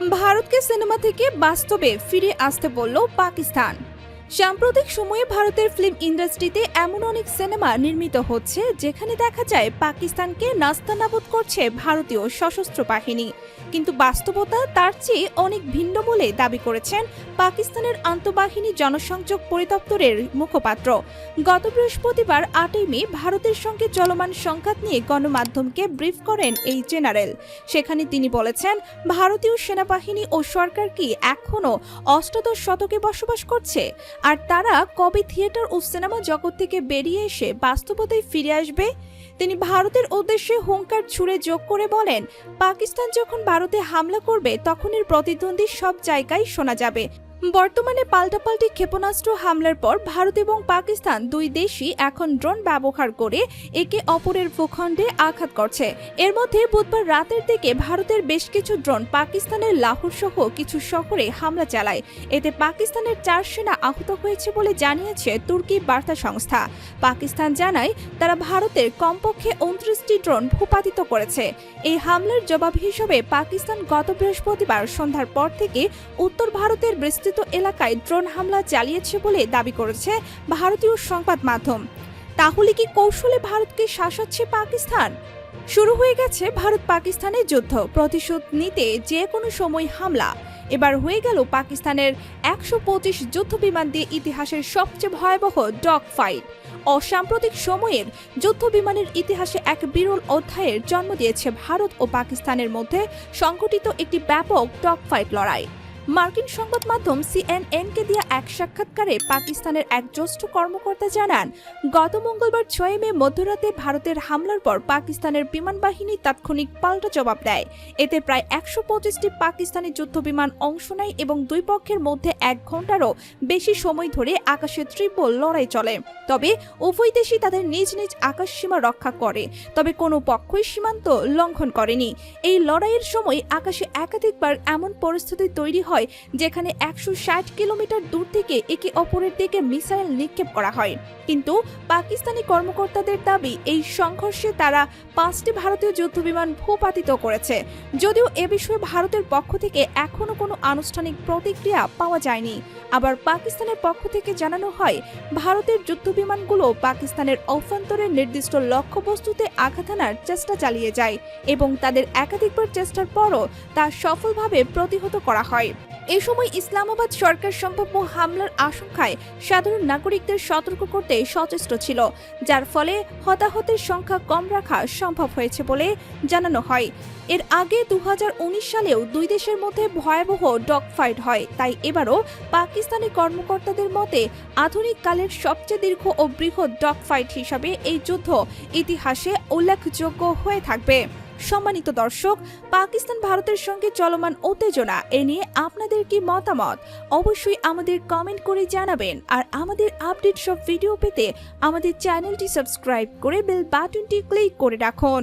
ভারতকে সিনেমা থেকে বাস্তবে ফিরে আসতে বলল পাকিস্তান। সাম্প্রতিক সময়ে ভারতের ফিল্ম ইন্ডাস্ট্রিতে এমন অনেক সিনেমা নির্মিত হচ্ছে যেখানে দেখা যায় পাকিস্তানকে নাস্তানাবুদ করছে ভারতীয় সশস্ত্র বাহিনী। কিন্তু বাস্তবতা তার চেয়ে অনেক ভিন্ন বলে দাবি করেছেন পাকিস্তানের আন্তঃবাহিনী জনসংযোগ পরিদপ্তরের মুখপাত্র। গত বৃহস্পতিবার আটই মে ভারতের সঙ্গে চলমান সংঘাত নিয়ে গণমাধ্যমকে ব্রিফ করেন এই জেনারেল। সেখানে তিনি বলেছেন, ভারতীয় সেনাবাহিনী ও সরকার কি এখনও অষ্টাদশ শতকে বসবাস করছে? আর তারা কবে থিয়েটার ও সিনেমা জগৎ থেকে বেরিয়ে এসে বাস্তবতায় ফিরে আসবে? তিনি ভারতের উদ্দেশ্যে হুঙ্কার ছুড়ে যোগ করে বলেন, পাকিস্তান যখন ভারতে হামলা করবে তখন এর প্রতিদ্বন্দ্বী সব জায়গায় শোনা যাবে। বর্তমানে পাল্টাপাল্টি ক্ষেপণাস্ত্র হামলার পর ভারত এবং পাকিস্তান দুই দেশই এখন ড্রোন ব্যবহার করে একে অপরের ভূখণ্ডে আঘাত করছে। এর মধ্যে বুধবার রাতের দিকে ভারতের বেশ কিছু ড্রোন পাকিস্তানের লাহোর সহ কিছু শহরে হামলা চালায়। এতে পাকিস্তানের চার সেনা আহত হয়েছে বলে জানিয়েছে তুর্কি বার্তা সংস্থা। পাকিস্তান জানায়, তারা ভারতের কমপক্ষে উনত্রিশটি ড্রোন ভূপাতিত করেছে। এই হামলার জবাব হিসেবে পাকিস্তান গত বৃহস্পতিবার সন্ধ্যার পর থেকে উত্তর ভারতের বিস্তৃত এলাকায় ড্রোন হামলা চালিয়েছে বলে দাবি করেছে ভারতীয় সংবাদ মাধ্যম। তাহলে কি কৌশলে ভারতকে শাসাচ্ছে পাকিস্তান? শুরু হয়ে গেছে ভারত পাকিস্তানের যুদ্ধ, প্রতিশোধ নিতে যে কোনো সময় হামলা। এবার হয়ে গেল পাকিস্তানের একশো পঁচিশ যুদ্ধ বিমান দিয়ে ইতিহাসের সবচেয়ে ভয়াবহ ডগ ফাইট অসাম্প্রতিক সময়ের যুদ্ধ বিমানের ইতিহাসে এক বিরল অধ্যায়ের জন্ম দিয়েছে ভারত ও পাকিস্তানের মধ্যে সংঘটিত একটি ব্যাপক ডগ ফাইট লড়াই। মার্কিন সংবাদ মাধ্যম সিএনএনকে দেওয়া এক সাক্ষাৎকারে পাকিস্তানের এক জ্যেষ্ঠ কর্মকর্তা জানান, গত মঙ্গলবার ছয় মে মধ্যরাতে ভারতের হামলার পর পাকিস্তানের বিমান বাহিনী তাৎক্ষণিক পাল্টা জবাব দেয়। এতে প্রায় একশো পঁচিশটি পাকিস্তানি যুদ্ধ বিমান অংশ নেয় এবং দুই পক্ষের মধ্যে এক ঘন্টারও বেশি সময় ধরে আকাশে ত্রিপল লড়াই চলে। তবে উভয় দেশই তাদের নিজ নিজ আকাশ সীমা রক্ষা করে, তবে কোনো পক্ষই সীমান্ত লঙ্ঘন করেনি। এই লড়াইয়ের সময় আকাশে একাধিকবার এমন পরিস্থিতি তৈরি হয় যেখানে একশো ষাট কিলোমিটার দূর থেকে একে অপরের দিকে মিসাইল নিক্ষেপ করা হয়। কিন্তু পাকিস্তানি কর্মকর্তাদের দাবি, এই সংঘর্ষে তারা পাঁচটি ভারতীয় যুদ্ধবিমান ভূপাতিত করেছে। যদিও এ বিষয়ে ভারতের পক্ষ থেকে এখনও কোনো আনুষ্ঠানিক প্রতিক্রিয়া পাওয়া যায়নি। আবার পাকিস্তানের পক্ষ থেকে জানানো হয়, ভারতের যুদ্ধবিমানগুলো পাকিস্তানের অভ্যন্তরে নির্দিষ্ট লক্ষ্যবস্তুতে আঘাত আনার চেষ্টা চালিয়ে যায় এবং তাদের একাধিকবার চেষ্টার পরও তা সফলভাবে প্রতিহত করা হয়। এ সময় ইসলামাবাদ সরকার সম্ভাব্য হামলার আশঙ্কায় সাধারণ নাগরিকদের সতর্ক করতে সচেষ্ট ছিল, যার ফলে হতাহতের সংখ্যা কম রাখা সম্ভব হয়েছে বলে জানানো হয়। এর আগে দু হাজার উনিশ সালেও দুই দেশের মধ্যে ভয়াবহ ডগ ফাইট হয়, তাই এবারও পাকিস্তানি কর্মকর্তাদের মতে আধুনিক কালের সবচেয়ে দীর্ঘ ও বৃহৎ ডগ ফাইট হিসাবে এই যুদ্ধ ইতিহাসে উল্লেখযোগ্য হয়ে থাকবে। সম্মানিত দর্শক, পাকিস্তান ভারতের সঙ্গে চলমান উত্তেজনা, এ নিয়ে আপনাদের কি মতামত? অবশ্যই আমাদের কমেন্ট করে জানাবেন। আর আমাদের আপডেট সব ভিডিও পেতে আমাদের চ্যানেলটি সাবস্ক্রাইব করে বেল বাটনটি ক্লিক করে রাখুন।